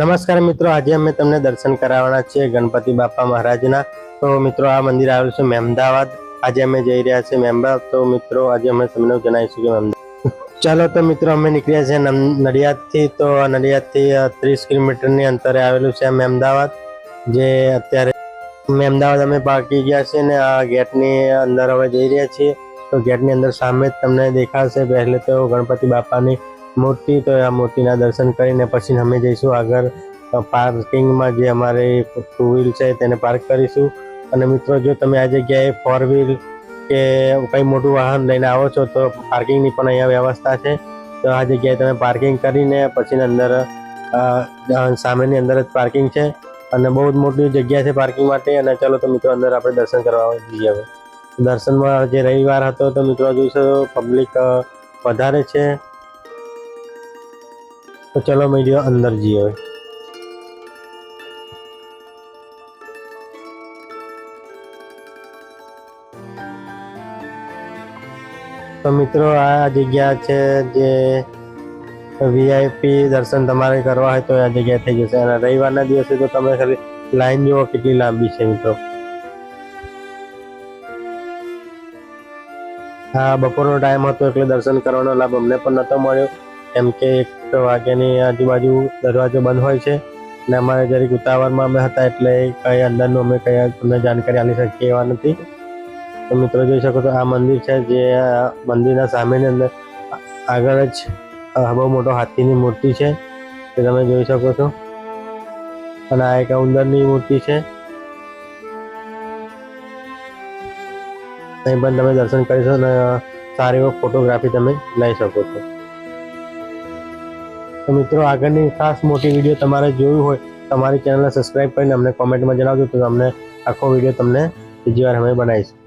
નમસ્કાર મિત્રો, આજે અમે તમને દર્શન કરાવવાના છીએ ગણપતિ બાપા મહારાજના. તો મિત્રો, આ મંદિર આવેલું છે મહેમદાવાદ આજે અમે જઈ રહ્યા છીએ મહેમદાવાદ તો મિત્રો, આજે અમે તમને જણાવીશું કે ચાલો, તો મિત્રો, અમે નીકળ્યા છીએ નડિયાદથી. તો નડિયાદથી ત્રીસ કિલોમીટરની અંતરે આવેલું છે મહેમદાવાદ જે અત્યારે મહેમદાવાદ અમે પાકી ગયા છીએ ને આ ગેટની અંદર હવે જઈ રહ્યા છીએ. તો ગેટની અંદર સામે જ તમને દેખાશે. પહેલે તો ગણપતિ બાપાની મૂર્તિ, તો આ મૂર્તિના દર્શન કરીને પછી અમે જઈશું આગળ પાર્કિંગમાં જે અમારે ટુ વ્હીલ છે તેને પાર્ક કરીશું. અને મિત્રો, જો તમે આ જગ્યાએ ફોર વ્હીલ કે કંઈ મોટું વાહન લઈને આવો છો, તો પાર્કિંગની પણ અહીંયા વ્યવસ્થા છે. તો આ જગ્યાએ તમે પાર્કિંગ કરીને પછી અંદર સામેની અંદર જ પાર્કિંગ છે. અને બહુ જ મોટી જગ્યા છે પાર્કિંગ માટે, અને ચલો તો મિત્રો અંદર આપણે દર્શન કરવા જઈએ હવે. દર્શનમાં જે રવિવાર હતો, તો મિત્રો જોઈશો પબ્લિક વધારે છે. તો ચલો મેં અંદર જઈએ હવે. તો મિત્રો, આ જગ્યા છે જે વીઆઈપી દર્શન તમારે કરવા હોય તો આ જગ્યા થઈ જશે. અને રવિવારના દિવસે તો તમે ખાલી લાઈન જુઓ કેટલી લાંબી છે મિત્રો. હા, બપોરનો ટાઈમ હતો એટલે દર્શન કરવાનો લાભ અમને પણ નહોતો મળ્યો. કેમ કે એક વાગ્યાની આજુબાજુ દરવાજો બંધ હોય છે અને અમારે જરીક ઉતાવળમાં અમે હતા એટલે કઈ અંદરનું અમે કઈ તમને જાણકારી આપી શકીએ એવા નથી. તો મિત્રો જોઈ શકો છો, આ મંદિર છે જે મંદિરના સામેની અંદર આગળ જ બહુ મોટો હાથીની મૂર્તિ છે. તે તમે જોઈ શકો છો. અને આ એક ઉંદરની મૂર્તિ છે. અહીં પણ તમે દર્શન કરી શકો અને સારી એવો ફોટોગ્રાફી તમે લઈ શકો છો. તો મિત્રો, આગળની ખાસ મોટી વીડિયો તમારે જોયું હોય તમારી ચેનલને સબસ્ક્રાઈબ કરીને અમને કોમેન્ટમાં જણાવજો, તો અમને આખો વીડિયો તમને બીજી વાર અમે બનાવીશું.